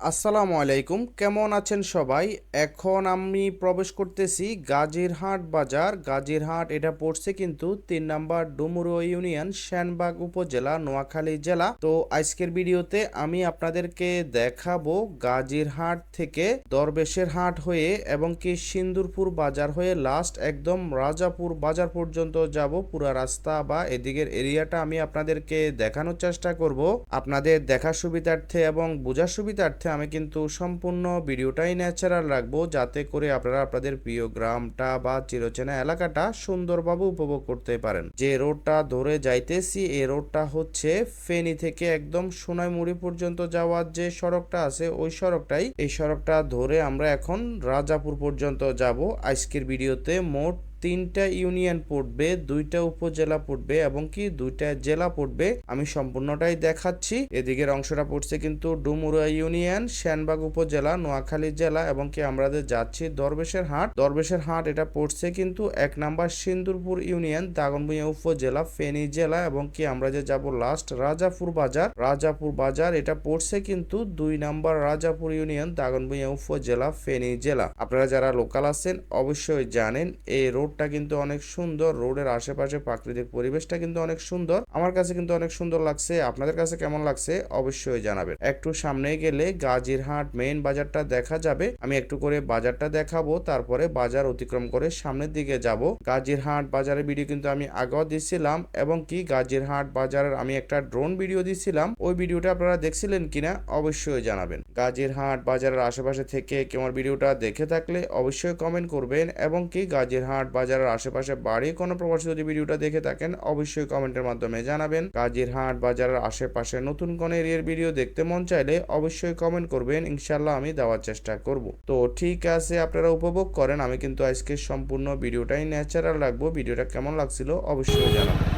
আসসালামু আলাইকুম, কেমন আছেন সবাই? এখন আমি প্রবেশ করতেছি গাজীরহাট বাজার। গাজীরহাট এটা পড়ছে কিন্তু তিন নাম্বার ডুমুরো ইউনিয়ন শ্যানবাগ উপজেলা, নোয়াখালী জেলা। তো আজকের ভিডিওতে আমি আপনাদেরকে দেখাবো গাজীরহাট থেকে দরবেশের হাট হয়ে এবং কি সিন্দুরপুর বাজার হয়ে লাস্ট একদম রাজাপুর বাজার পর্যন্ত যাব। পুরা রাস্তা বা এদিকের এরিয়াটা আমি আপনাদেরকে দেখানোর চেষ্টা করব। আপনাদের দেখার সুবিধার্থে এবং বোঝার সুবিধার্থে আমি কিন্তু সম্পূর্ণ ভিডিওটাই ন্যাচারাল রাখব, যাতে করে আপনারা আপনাদের প্রিয় গ্রামটা বা চিরচেনা এলাকাটা সুন্দরভাবে উপভোগ করতে পারেন। যে রোডটা ধরে যাইতেছি এই রোডটা হচ্ছে ফেনী থেকে একদম সোনাইমুড়ি পর্যন্ত যাওয়ার যে সড়কটা আছে, ওই সড়কটাই। এই সড়কটা ধরে আমরা এখন রাজাপুর পর্যন্ত যাব। আজকের ভিডিওতে মোট তিনটা ইউনিয়ন পড়বে, দুইটা উপজেলা পড়বে এবং কি দুইটা জেলা পড়বে, আমি সম্পূর্ণটাই দেখাচ্ছি। এদিকের অংশটা পড়ছে কিন্তু ডুমুরা ইউনিয়ন শ্যানবাগ উপজেলা, নোয়াখালী জেলা এবং কি আমরা যাচ্ছি দরবেশের হাট। দরবেশের হাট এটা পড়ছে কিন্তু এক নাম্বার সিন্দুরপুর ইউনিয়ন, দাগনভূঞা উপজেলা, ফেনী জেলা এবং কি আমরা যে যাব লাস্ট রাজাপুর বাজার। রাজাপুর বাজার এটা পড়ছে কিন্তু দুই নাম্বার রাজাপুর ইউনিয়ন, দাগনভূঞা উপজেলা, ফেনী জেলা। আপনারা যারা লোকাল আছেন অবশ্যই জানেন, এই রোডটা কিন্তু অনেক সুন্দর, রোডের আশেপাশে প্রাকৃতিক পরিবেশটা কিন্তু অনেক সুন্দর। আমার কাছে কিন্তু অনেক সুন্দর লাগছে, আপনাদের কাছে কেমন লাগছে অবশ্যই জানাবেন। একটু সামনে গেলে গাজীরহাট মেইন বাজারটা দেখা যাবে। আমি একটু করে বাজারটা দেখাবো, তারপরে বাজার অতিক্রম করে সামনের দিকে যাব। গাজীরহাট বাজারের ভিডিও কিন্তু আমি আগেও দিছিলাম এবং কি গাজীরহাট বাজারের আমি একটা ড্রোন ভিডিও দিছিলাম। ওই ভিডিওটা আপনারা দেখছিলেন কিনা অবশ্যই জানাবেন। গাজীরহাট বাজারের আশেপাশে থেকে কেমন ভিডিওটা দেখে থাকলে অবশ্যই কমেন্ট করবেন এবং কি গাজীরহাট বাজারের আশেপাশে বাড়ি, কোনো প্রবাসী যদি ভিডিওটা দেখে থাকেন, অবশ্যই কমেন্টের মাধ্যমে জানাবেন। গাজীরহাট বাজারের আশেপাশে নতুন কোন এরিয়ার ভিডিও দেখতে মন চাইলে অবশ্যই কমেন্ট করবেন ইনশাল্লাহ আমি দেওয়ার চেষ্টা করব। তো ঠিক আছে, আপনারা উপভোগ করেন, আমি কিন্তু আজকে সম্পূর্ণ ভিডিওটাই ন্যাচারাল রাখব। ভিডিওটা কেমন লাগছিল অবশ্যই জানাবেন।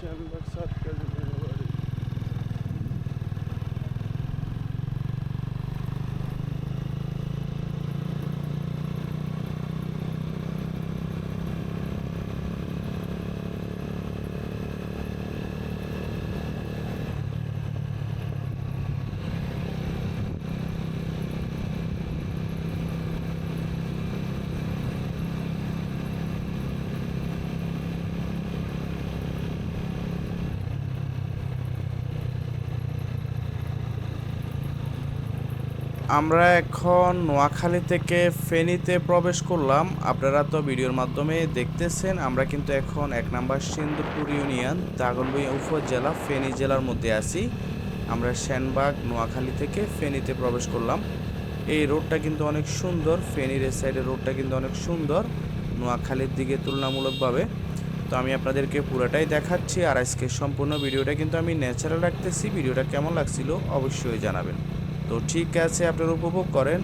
Şey Aşağı bir bak saat gözümün আমরা এখন নোয়াখালী থেকে ফেনীতে প্রবেশ করলাম। আপনারা তো ভিডিওর মাধ্যমে দেখতেছেন, আমরা কিন্তু এখন এক নাম্বার সিন্দুরপুর ইউনিয়ন দাগনভূঞা উপজেলা, ফেনী জেলার মধ্যে আছি। আমরা সেনবাগ, নোয়াখালী থেকে ফেনীতে প্রবেশ করলাম। এই রোডটা কিন্তু অনেক সুন্দর, ফেনীর এ সাইডের রোডটা কিন্তু অনেক সুন্দর, নোয়াখালীর দিকে তুলনামূলকভাবে। তো আমি আপনাদেরকে পুরোটাই দেখাচ্ছি আর আজকে সম্পূর্ণ ভিডিওটা কিন্তু আমি ন্যাচারাল রাখতেছি। ভিডিওটা কেমন লাগছিল অবশ্যই জানাবেন। তো ঠিক আছে আপনারা উপভোগ করেন।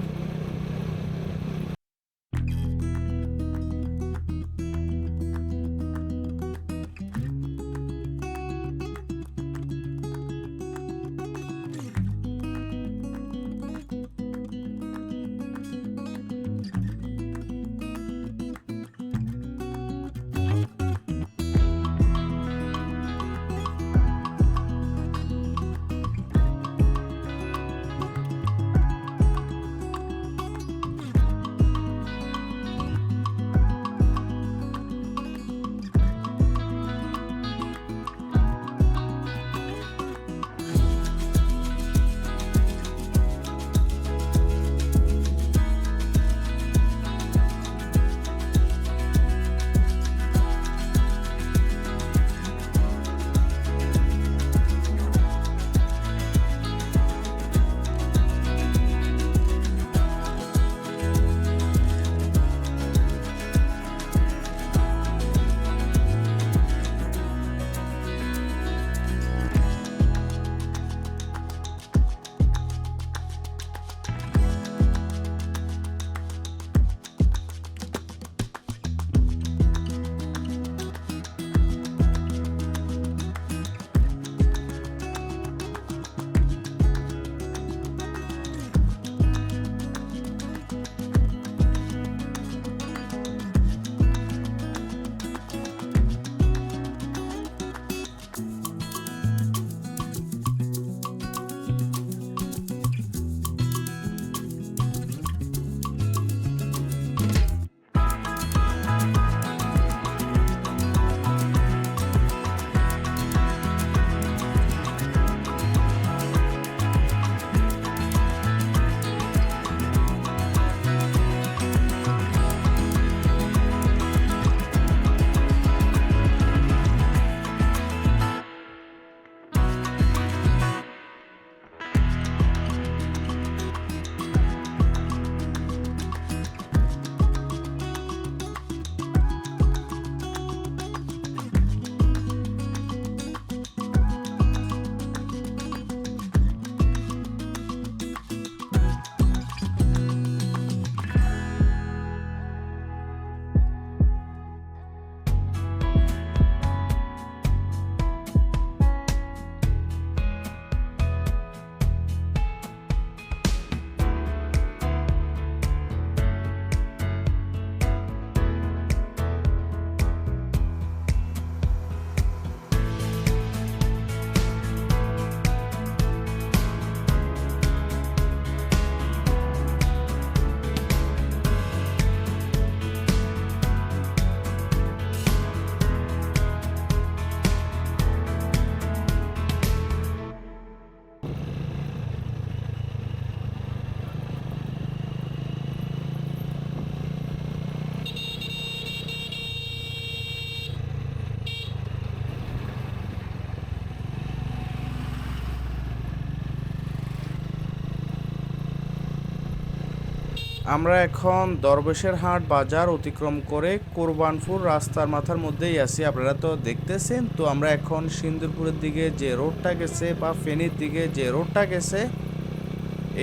আমরা এখন দরবেশের হাট বাজার অতিক্রম করে কোরবানপুর রাস্তার মাথার মধ্যেই আছি। আপনারা তো দেখতেছেন, তো আমরা এখন সিন্দুরপুরের দিকে যে রোডটা গেছে বা ফেনীর দিকে যে রোডটা গেছে,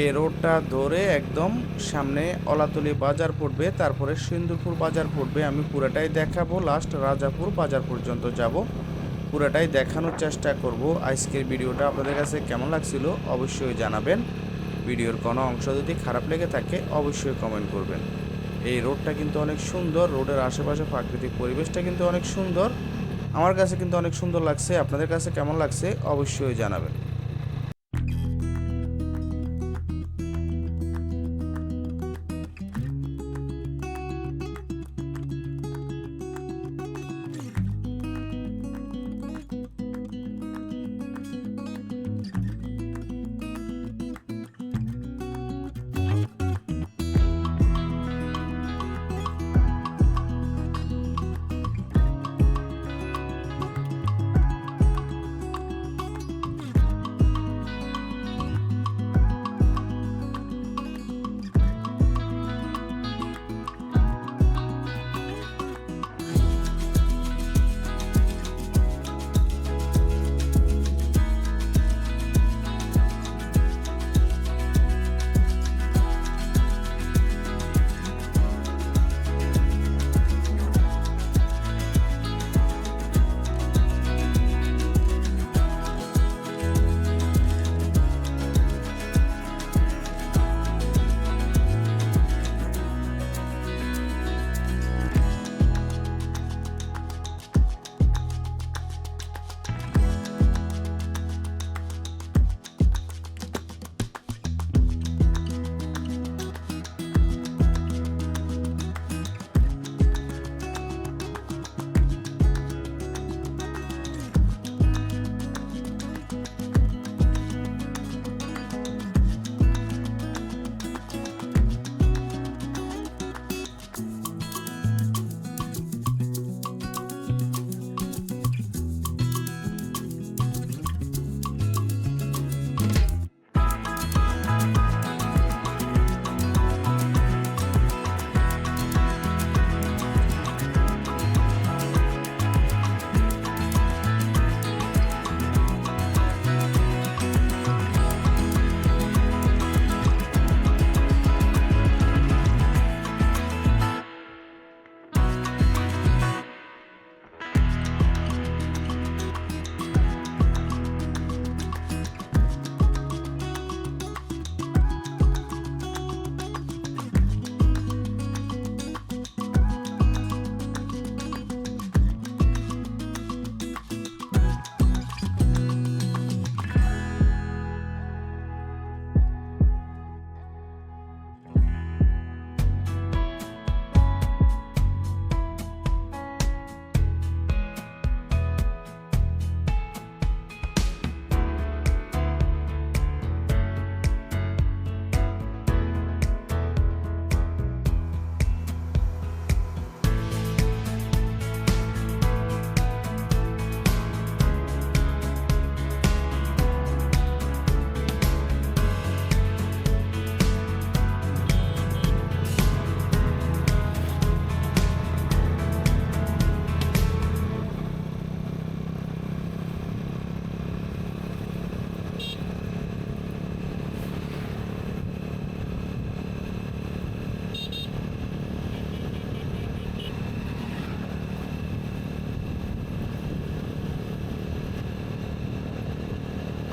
এই রোডটা ধরে একদম সামনে অলাতলি বাজার পড়বে, তারপরে সিন্দুরপুর বাজার পড়বে। আমি পুরাটাই দেখাবো, লাস্ট রাজাপুর বাজার পর্যন্ত যাব। পুরাটাই দেখানোর চেষ্টা করব। আজকের ভিডিওটা আপনাদের কাছে কেমন লাগছিল অবশ্যই জানাবেন। ভিডিওর কোনো অংশ যদি খারাপ লেগে থাকে, অবশ্যই কমেন্ট করবেন। এই রোডটা কিন্তু অনেক সুন্দর, রোডের আশেপাশে প্রাকৃতিক পরিবেশটা কিন্তু অনেক সুন্দর। আমার কাছে কিন্তু অনেক সুন্দর লাগছে, আপনাদের কাছে কেমন লাগছে অবশ্যই জানাবেন।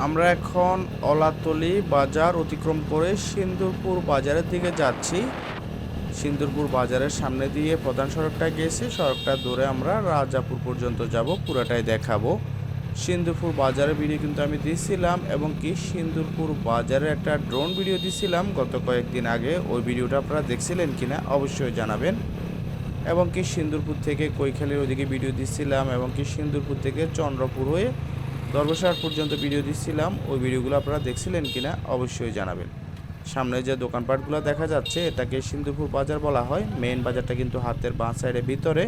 আমরা এখন অলাতলি বাজার অতিক্রম করে সিন্দুরপুর বাজারের দিকে যাচ্ছি। সিন্দুরপুর বাজারের সামনে দিয়ে প্রধান সড়কটা গেছে। সড়কটা ধরে আমরা রাজাপুর পর্যন্ত যাব, পুরাটাই দেখাবো। সিন্দুরপুর বাজারের ভিডিও কিন্তু আমি দিয়েছিলাম এবং কি সিন্দুরপুর বাজারের একটা ড্রোন ভিডিও দিয়েছিলাম গত কয়েকদিন আগে। ওই ভিডিওটা আপনারা দেখছিলেন কিনা অবশ্যই জানাবেন। এবং কি সিন্দুরপুর থেকে কৈখালির ওদিকে ভিডিও দিচ্ছিলাম এবং কি সিন্দুরপুর থেকে চন্দ্রপুর হয়ে দরবেশার পর্যন্ত ভিডিও দিচ্ছিলাম। ওই ভিডিওগুলো আপনারা দেখছিলেন কিনা অবশ্যই জানাবেন। সামনে যে দোকানপাটগুলো দেখা যাচ্ছে, এটাকে সিন্ধুপুর বাজার বলা হয়। মেইন বাজারটা কিন্তু হাতের বাঁ সাইডের ভিতরে।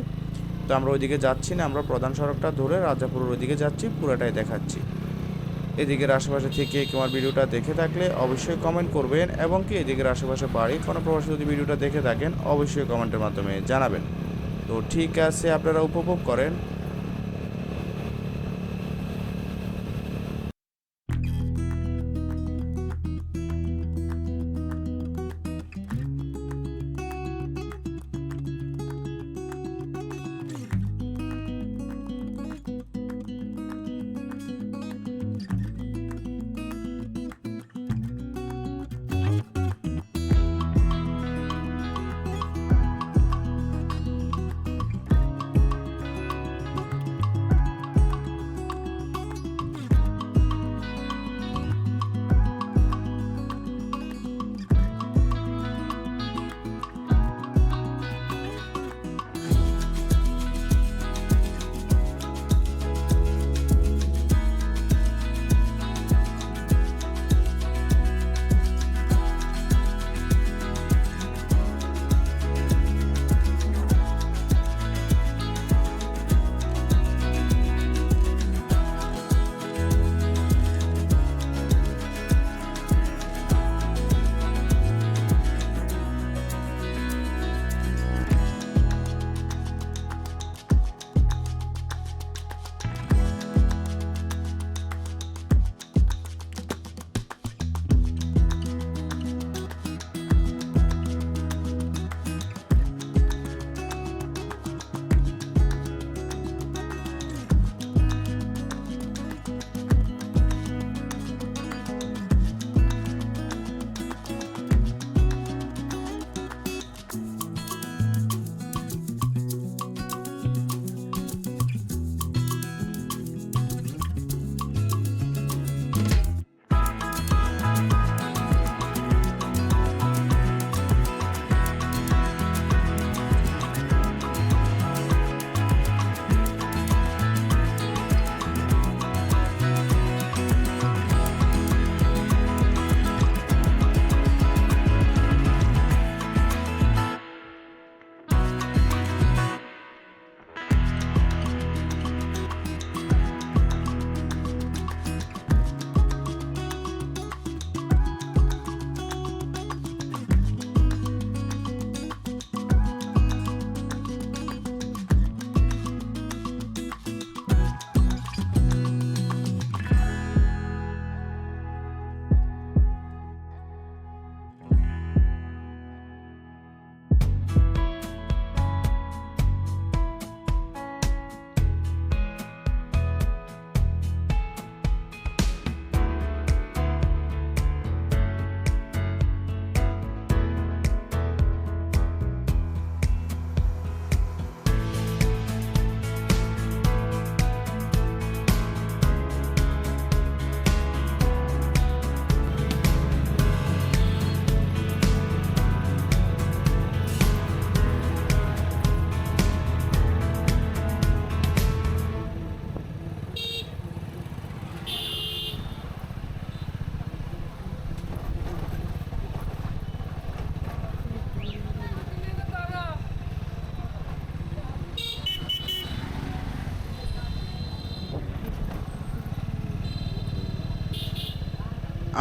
তো আমরা ওইদিকে যাচ্ছি না, আমরা প্রধান সড়কটা ধরে রাজাপুরের ওইদিকে যাচ্ছি, পুরোটাই দেখাচ্ছি। এদিকের আশেপাশে থেকে কেউ আমার ভিডিওটা দেখে থাকলে অবশ্যই কমেন্ট করবেন এবং কি এদিকের আশেপাশে বাড়ি, কোনো প্রবাসী যদি ভিডিওটা দেখে থাকেন, অবশ্যই কমেন্টের মাধ্যমে জানাবেন। তো ঠিক আছে, আপনারা উপভোগ করেন।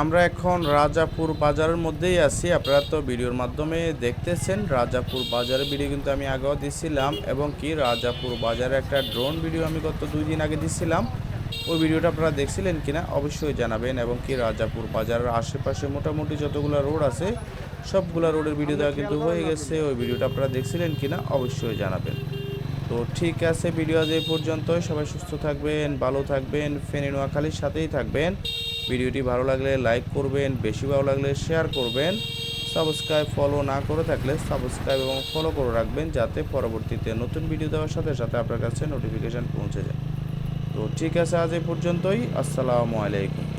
আমরা এখন রাজাপুর বাজারের মধ্যেই আছি। আপনারা তো ভিডিওর মাধ্যমে দেখতেছেন, রাজাপুর বাজারের ভিডিও কিন্তু আমি আগেও দিছিলাম এবং কি রাজাপুর বাজারে একটা ড্রোন ভিডিও আমি গত দুই দিন আগে দিছিলাম। ওই ভিডিওটা আপনারা দেখছিলেন কিনা অবশ্যই জানাবেন এবং কি রাজাপুর বাজারের আশেপাশে মোটামুটি যতগুলো রোড আছে, সবগুলো রোডের ভিডিও দেওয়া কিন্তু হয়ে গেছে। ওই ভিডিওটা আপনারা দেখছিলেন কিনা অবশ্যই জানাবেন। তো ঠিক আছে ভিডিও আজ এই পর্যন্ত সবাই সুস্থ থাকবেন, ভালো থাকবেন, ফেনী, নোয়াখালীর সাথেই থাকবেন। ভিডিওটি ভালো লাগলে লাইক করবেন, বেশি ভালো লাগলে শেয়ার করবেন। সাবস্ক্রাইব, ফলো না করে থাকলে সাবস্ক্রাইব এবং ফলো করে রাখবেন যাতে পরবর্তীতে নতুন ভিডিও দেওয়ার সাথে সাথে আপনার কাছে নোটিফিকেশান পৌঁছে যায়। তো ঠিক আছে, আজ এই পর্যন্তই। আসসালামু আলাইকুম।